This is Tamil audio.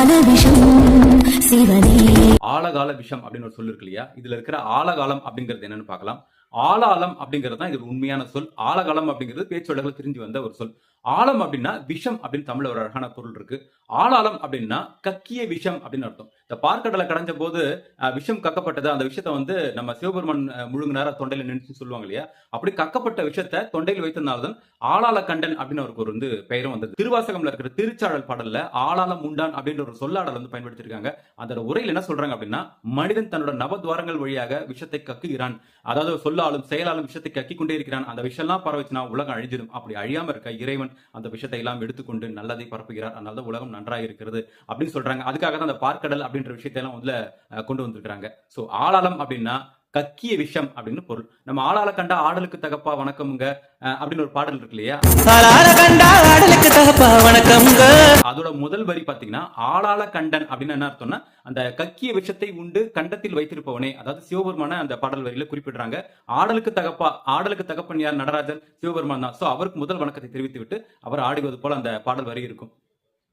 ஆலகால விஷம் சிவனே. ஆழகால விஷம் அப்படின்னு ஒரு சொல் இருக்கு இல்லையா? இதுல இருக்கிற ஆழகாலம் அப்படிங்கிறது என்னன்னு பார்க்கலாம். ஆளாளம் அப்படிங்கிறது தான் இது உண்மையான சொல். ஆழகாலம் அப்படிங்கிறது பேச்சொடர்கள் தெரிஞ்சு வந்த ஒரு சொல். ஆழம் அப்படின்னா விஷம் அப்படின்னு தமிழ்ல ஒரு அழகான பொருள் இருக்கு. ஆளாளம் அப்படின்னா கக்கிய விஷம் அப்படின்னு அர்த்தம். இந்த பார்க்கடலை கடைஞ்ச போது விஷம் கக்கப்பட்டது அந்த விஷயத்த வந்து நம்ம சிவபெருமன் முழுங்கினார தொண்டையில நினைச்சு சொல்லுவாங்க இல்லையா? அப்படி கக்கப்பட்ட விஷயத்த தொண்டையில் வைத்தனால்தான் ஆளாள கண்டன் அப்படின்னு அவருக்கு ஒரு வந்து பெயரும் வந்தது. திருவாசகம்ல இருக்கிற திருச்சாடல் பாடல்ல ஆளாளம் உண்டான் அப்படின்ற ஒரு சொல்லாடல் வந்து பயன்படுத்திருக்காங்க. அதோட உரையில் என்ன சொல்றாங்க அப்படின்னா மனிதன் தன்னோட நவத்வாரங்கள் வழியாக விஷத்தை கக்குகிறான். அதாவது சொல்லாலும் செயலாலும் விஷத்தை கக்கி கொண்டே இருக்கிறான். அந்த விஷயம்லாம் பரவச்சுனா உலகம் அழிஞ்சிடும் அப்படி அழியாம இருக்க இறைவன் அந்த விஷயத்தை எல்லாம் எடுத்துக்கொண்டு நல்லதை பரப்புகிறார். அதனால தான் உலகம் நன்றாக இருக்கிறது அப்படின்னு சொல்றாங்க. அதுக்காக தான் அந்த பார்க்கடல் அப்படின்ற விஷயத்தை எல்லாம் வந்து கொண்டு வந்திருக்காங்க ஸோ ஆளாளம் அப்படின்னா கக்கிய விஷம் அப்படின்னு பொருள். நம்ம ஆளாள கண்டா ஆடலுக்கு தகப்பா வணக்கமுங்க. அப்படின்னு ஒரு பாடல் இருக்கு இல்லையா? ஆளால ஆடலுக்கு தகப்பா வணக்கம்ங்க. அதோட முதல் வரி பாத்தீங்கன்னா ஆளாள கண்டன் அப்படின்னு என்ன அர்த்தம்னா அந்த கக்கிய விஷத்தை உண்டு கண்டத்தில் வைத்திருப்பவனே. அதாவது சிவபெருமான அந்த பாடல் வரியில குறிப்பிடுறாங்க. ஆடலுக்கு தகப்பா ஆடலுக்கு தகப்பன் யார்? நடராஜன் சிவபெருமான் தான். சோ அவருக்கு முதல் வணக்கத்தை தெரிவித்து விட்டு அவர் ஆடுவது போல அந்த பாடல் வரி இருக்கும்.